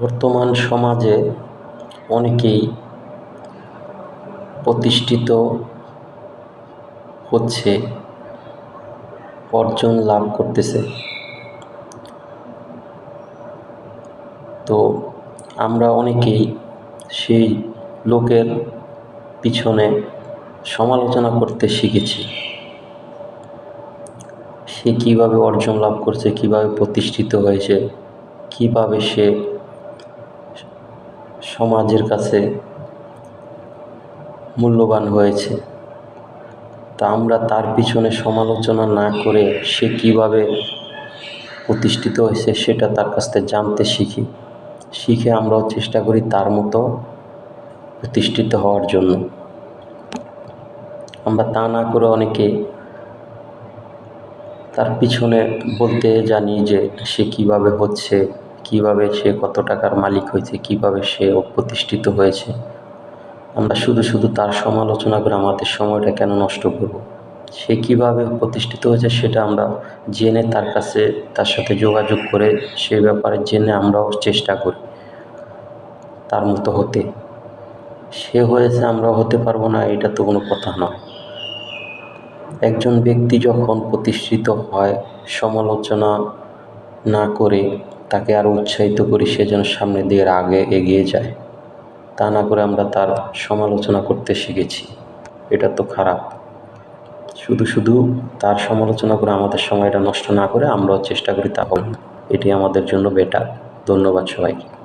বর্তমান সমাজে অনেকেই প্রতিষ্ঠিত হচ্ছে, অর্জন লাভ করতেছে। তো আমরা অনেকেই সেই লোকের পিছনে সমালোচনা করতে শিখেছি। সে কীভাবে অর্জন লাভ করছে, কীভাবে প্রতিষ্ঠিত হয়েছে, কীভাবে সে সমাজের কাছে মূল্যবান হয়েছে। তা আমরা তার পিছনে সমালোচনা না করে সে কীভাবে প্রতিষ্ঠিত হয়েছে সেটা তার কাছ থেকে জানতে শিখি। শিখে আমরাও চেষ্টা করি তার মতো প্রতিষ্ঠিত হওয়ার জন্য। আমরা তা না করে অনেকে তার পিছনে বলতে জানি যে সে কীভাবে হচ্ছে। কীভাবে সে কত টাকার মালিক হয়েছে, কীভাবে সে প্রতিষ্ঠিত হয়েছে, আমরা শুধু শুধু তার সমালোচনা করে আমাদের সময়টা কেন নষ্ট করব? সে কীভাবে প্রতিষ্ঠিত হয়েছে সেটা আমরা জেনে তার কাছে, তার সাথে যোগাযোগ করে সে ব্যাপারে জেনে আমরাও চেষ্টা করি। তার মতো হতে। সে হয়েছে আমরা হতে পারব না, এটা তো কোনো কথা নয়। একজন ব্যক্তি যখন প্রতিষ্ঠিত হয়, সমালোচনা না করে তাকে আরও উৎসাহিত করি, সে যেন সামনের দিকে আগে এগিয়ে যায়। তা না করে আমরা তার সমালোচনা করতে শিখেছি। এটা তো খারাপ। শুধু শুধু তার সমালোচনা করে আমাদের সময়টা নষ্ট না করে আমরাও চেষ্টা করি তা এটি আমাদের জন্য বেটার ধন্যবাদ সবাইকে।